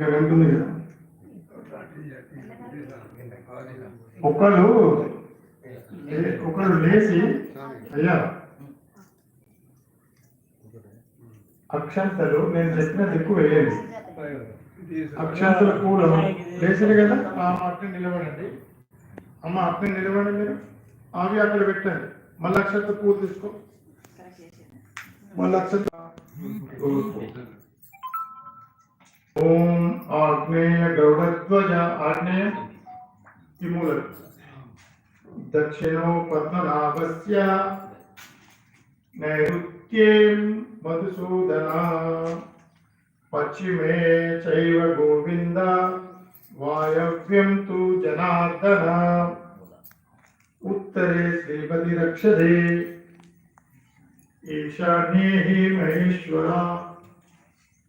ఇక్కడ ఉంటుంది కదా. ఒకళ్ళు ఒకళ్ళు లేచి అయ్యా అక్షంతలు నేను చెప్పిన దిక్కు వేయండి. అక్షంతల పూలు లేచారు కదా ఆ అక్కడ నిలబడండి. అమ్మ అట్నే నిలబడండి మీరు. అవి అక్కడ పెట్టండి. మళ్ళీ అక్షంత పూలు తీసుకో. మళ్ళీ అక్షంత ओम आग्नेय गरुड़ध्वज आग्नेय किमूल दक्षिणो पद्मनाभस्य नैऋत्ये मधुसूदनः। पश्चिमे चैव गोविन्द, वायव्यं तु जनार्दनः। उत्तरे श्रीपतिरक्षसे ईशान्ये हि महेश्वरः।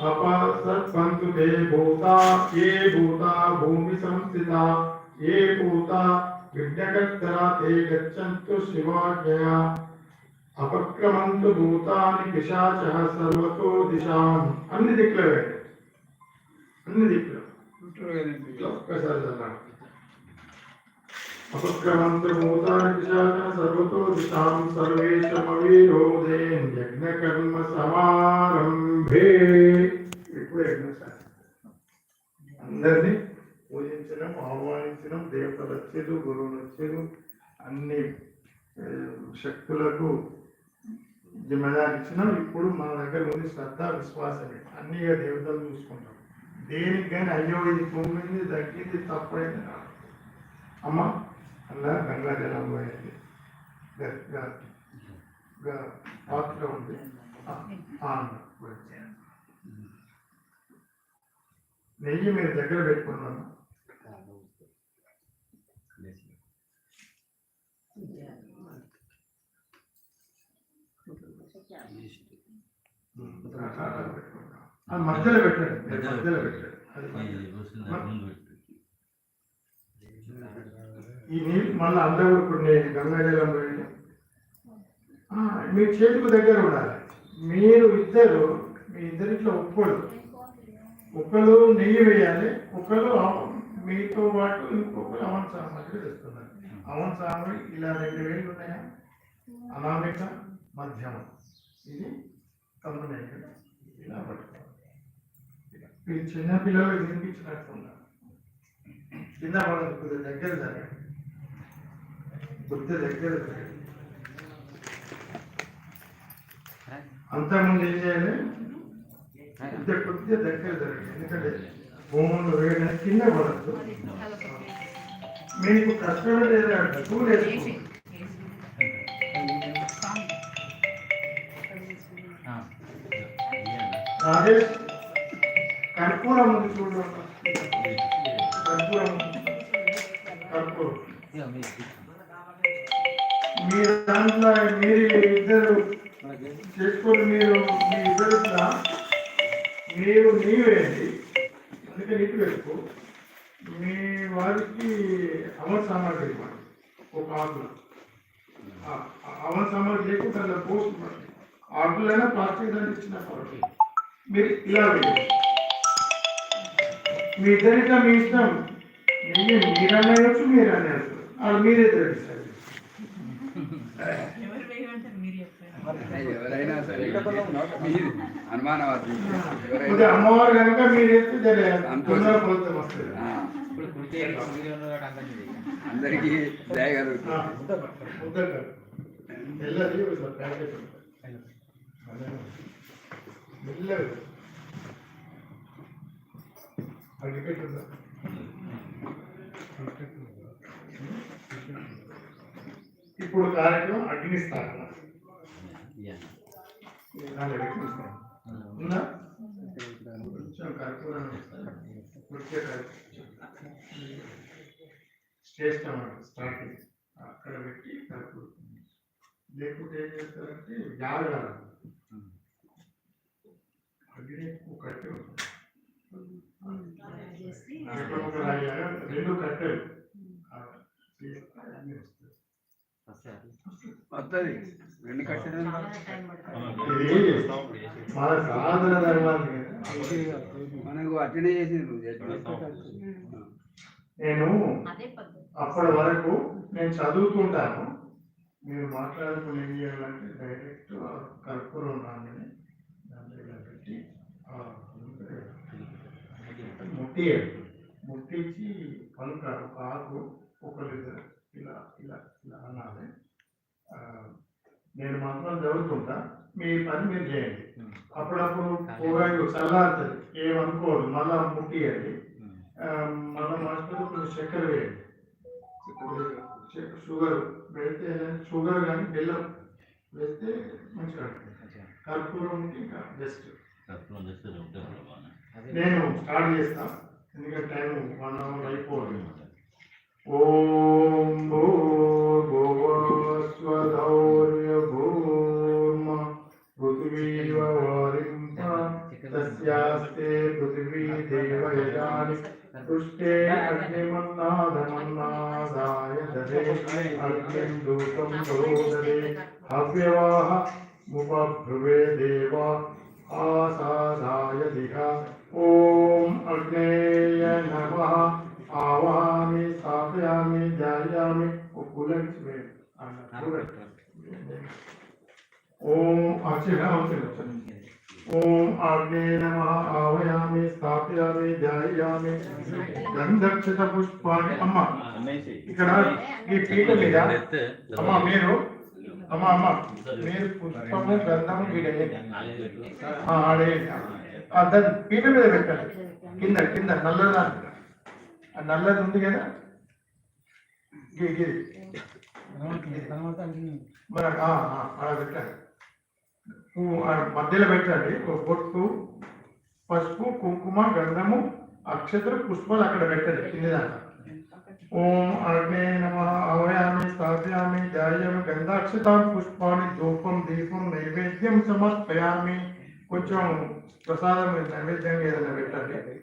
अपसत्पन्तु ते भूता ये भूता भूमि संस्थिता ये भूता विज्ञकर्तरा ते गच्छन्तु शिवाज्ञया। अपक्रमन्तु भूतानि पिशाचः सर्वतो दिशाम्। अन्य दिक्लवे अन्य दिक्लवे कैसा भूतानि पिशाचः सर्वतो दिशाम् सर्वे यज्ञकर्म समा వచ్చేది గురువులు వచ్చేది అన్ని శక్తులకు జిమ్మదారి ఇచ్చినాం ఇప్పుడు మన దగ్గర ఉంది శ్రద్ధ విశ్వాసమే. అన్ని దేవతలు చూసుకుంటాం దేనికి కానీ అయ్యో ఇది తొమ్మిది తగ్గింది తప్పైంది నాకు అమ్మ అలా గంగా జలం పోయింది. పాత్ర ఉంది. నెయ్యి మీరు దగ్గర పెట్టుకున్నాను అది మధ్యలో పెట్టండి మధ్యలో పెట్టండి అది మధ్యలో. ఈ నీళ్ళు మళ్ళీ అందరూ కొన్ని గంగాజలం మీ చేతికి దగ్గర ఉండాలి మీరు ఇద్దరు మీ ఇద్దరిట్లో ఉప్పులు ఒకరు నెయ్యి వేయాలి ఒకరు మీతో పాటు ఇంకొకరు అవన్ సామాగ్రి తెస్తున్నారు. అవన్ సామాగ్రి ఇలా రెండు వేలు ఉన్నాయా అనామిక మధ్యమం. ఇది కమ్యూనికేట్ ఇలా పట్టుకోవాలి. ఇలా. ఈ చిన్న పిల్లలు వినిపించినట్టు ఉన్నారు కింద పడదు కొద్దిగా దగ్గర జరగండి కొద్దిగా దగ్గర జరగండి అంతకుముందు ఏం చేయాలి? కొద్దిగా కొద్దిగా దగ్గర జరగండి ఎందుకంటే భూములు వేయడానికి కింద పడద్దు మీకు కష్టపడి డబ్బు లేదు రాజేష్ కర్పూరం ఉంది చూడు. కర్పూరం. కర్పూరం. మీ దాంట్లో మీరు ఇద్దరు చేసుకొని మీరు మీ ఇద్దరు మీరు నీవేయండి అందుకే నీకు పెట్టుకో. మీ వారికి అమర సామాగ్రి ఇవ్వండి. ఒక ఆకులు. అమర సామాగ్రి లేకుండా పోస్ట్ ఆకులైనా ప్లాస్టిక్ దాన్ని ఇచ్చిన పర్వాలేదు మీరు ఇలా మీ ఇద్దరితో మీ ఇష్టం. మీరు మీరు అనేయచ్చు మీరు అనేయచ్చు అది మీరే తెలుస్తారు అమ్మవారు కనుక మీరు అందరికీ దయ కలుగుతుంది. మెల్లది అడిగేట్ ఉందా? ఇప్పుడు కార్యక్రమం అగ్నిస్థాపన. ఉందా? కర్పూరం కర్పూరం. శ్రేష్టం స్టార్టింగ్. అక్కడ పెట్టి కలుపుతుంది లేకుంటే ఏం చేస్తారంటే జాగ్రత్త అగ్ని ఎక్కువ కట్టె ఉంటుంది. అక్కడ ఒక రాయి, రెండు కట్టెలు. వస్తుంది రెండు కట్టెలు మన సాధన. మనకు అటెండ్ చేసింది నేను అప్పటి వరకు నేను చదువుతుంటాను. మీరు మాట్లాడుకుని ఏం చేయాలంటే డైరెక్ట్ కర్పూరం రాగానే దాంట్లో ఇలా పెట్టి ఆ ముట్టియాలి ముట్టించి పలుక ఒక ఆకు ఒకళ్ళు ఇలా ఇలా ఇలా అనాలి నేను మాత్రం చదువుతుంటా. మీ పని మీరు చేయండి. అప్పుడప్పుడు పోగాడు చల్లారుతుంది ఏమనుకోదు మళ్ళా ముట్టియాలి. ఆ, మళ్ళా మాస్టర్ కొంచెం చక్కెర వేయండి. షుగర్. పెడితే షుగర్ కానీ బెల్లం వేస్తే మంచిగా కర్పూరం ఇంకా బెస్ట్. నేను స్టార్ట్ చేస్తా ఎందుకంటే టైం వన్ అవర్ అయిపోవాలి ఓం భూర్భువస్వధౌర్య భూర్మ పృథివీవ వారింప తస్యాస్తే పృథివీ దేవయజాని పృష్టే అగ్నిమన్నాదమన్నాదాయ దదే అగ్నిం దూతం ప్రోదదే హవ్యవాహ ముపభ్రువే దేవా ఆసాదాయ దిహ ఓం అగ్నేయ నమః ఆవామి స్థాపయామి ధ్యాయామి కులంచి ఓం అక్షరాంశ ఓం ఆగ్నేయ నమః ఆవయామి స్థాపయామి ధ్యాయామి గంధక్షత పుష్పాన్ని అమ్మ ఇక్కడ ఈ పీట మీద అమ్మ మీరు అమ్మ అమ్మ మీరు పుష్పము గంధము వీడేయండి ఆ, ఆడేయండి ఆ, దాన్ని పీట మీద పెట్టండి కింద కింద నల్లదా ఆ నల్లది ఉంది కదా? గి గి మరి ఆ, ఆ, అలా ఆ మధ్యలో పెట్టండి ఒక బొట్టు పసుపు కుంకుమ గంధము అక్షతలు పుష్పాలు అక్కడ పెట్టండి కింది దాకా ఓం అగ్నే నమ అవయామి స్థాపయామి ధ్యాయామి గంధాక్షతాం పుష్పాన్ని ధూపం దీపం నైవేద్యం సమర్పయామి. కొంచెం ప్రసాదం నైవేద్యంగా ఏదైనా పెట్టండి.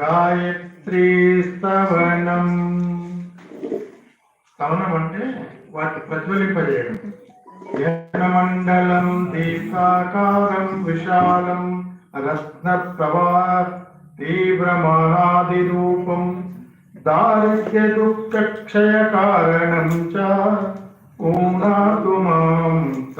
గాయత్రీ స్తవనం. స్తవనం అంటే వాటి ప్రజ్వలింపజేయడం. మండలం దీపాకారం విశాలం రత్న ప్రవా తీవ్రమానాదిరూపం దారిద్ర్య దుఃఖ క్షయ కారణం చ ఊనాతు మాం తత్సవితుర్వరేణ్యం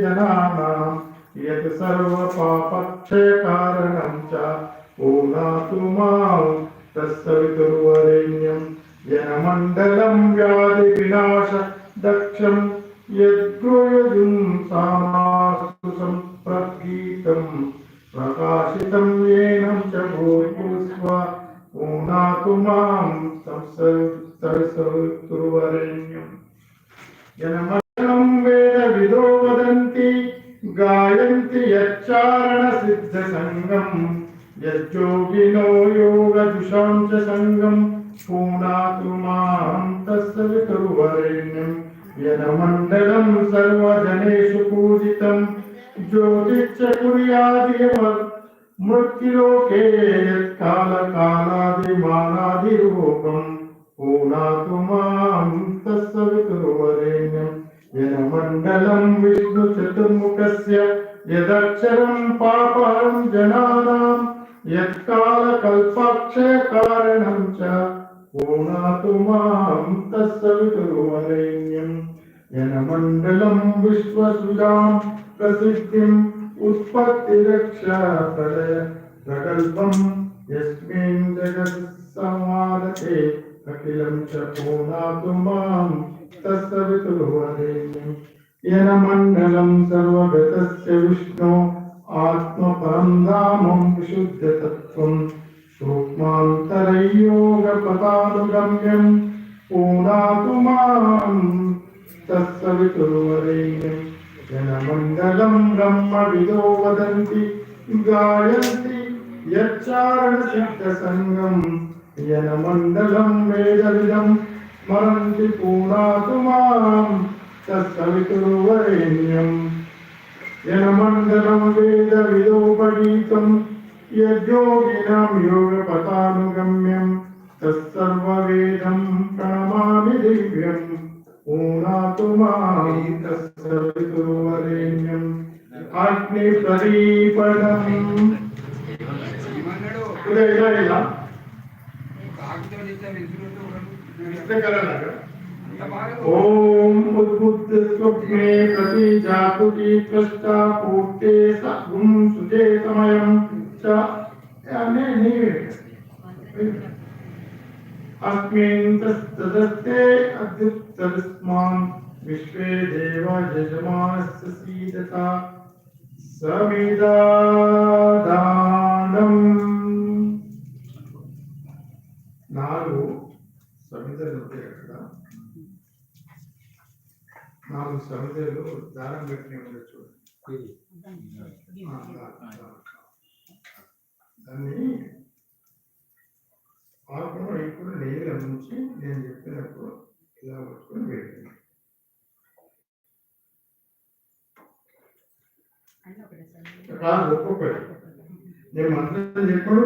జనానాం యత్ సర్వ పాపక్షయ కారణం చ ఓనాతు మాం తస్సవితుర్వరేణ్యం యనమండలం వ్యాధి వినాశ దక్షం యద్గుయజుం సామాసు సంప్రగీతం ప్రకాశితం ఏనం చ భూర్భుస్వ ఊనాతు మాం సంసర్వరేణ్యం प्रकाशितं येनं च भूर्भुस्वा पुनातु मां संसर्तुर्वरेण्यम् जनमनं वेदविदो वदन्ति गायन्ति यच्चारणसिद्धसङ्गम् यज्जोगिनो योगजुषां च सङ्गम् पूनातु मां तस्य वितुर्वरेण्यम् यदमण्डलं सर्वजनेषु पूजितम् ജ്യോതിച്ച കുറിയാതിയവർ മൃത്യുലോകേ കാല കാലാദി മാനാദി രൂപം ഊണാകുമാം തസ്സവിതുവരേണ്യം ജനമണ്ഡലം വിഷ്ണു ചതുർമുഖസ്യ യദക്ഷരം പാപഹരം ജനാനാം യത്കാല കൽപക്ഷയ കാരണം ച ഊണാകുമാം തസ്സവിതുവരേണ്യം जनमण्डलम् विश्वसुजाम् प्रसिद्धिम् उत्पत्तिरक्षा प्रलय प्रकल्पम् यस्मिन् तत्व अखिलम् च पूर्णातु माम् सर्वगतस्य विष्णो आत्मपरम् धामम् विशुद्धतत्त्वम्। सूक्ष्मान्तरयोगपदानुगम्यम्। पूर्णातु माम् तत्सवितुर्वरेण्यं जनमण्डलं ब्रह्मविदो वदन्ति गायन्ति यच्चारणशब्दसङ्गं जनमण्डलं वेदविदं स्मरन्ति पूर्णातु मां तत्सवितुर्वरेण्यं जनमण्डलं वेदविदोपगीतं यद्योगिनां योगपथानुगम्यं तत्सर्ववेदं प्रणमामि दिव्यम् ऊना तुम्हारी तस्सवितुर्वरेण्यम् अग्निप्रदीपनम् ಇದೆ ಇಲ್ಲ त्वष्टा पूर्ते सगुं च। अने అస్మిన్ తస్తదస్తే అద్యుత్తరస్మాన్ విశ్వే దేవ యజమానస్య సీదత సమిదాదానం నాలుగు సమిధలు ఉంటాయి అక్కడ నాలుగు సమిధలు దారం పెట్టిన ఉండొచ్చు దాన్ని పాపం ఇప్పుడు నీళ్ళ నుంచి నేను చెప్పినప్పుడు ఇలా పట్టుకొని పెట్టింది కాదు ఒక్కొక్కటి. నేను మంత్రం చెప్పడు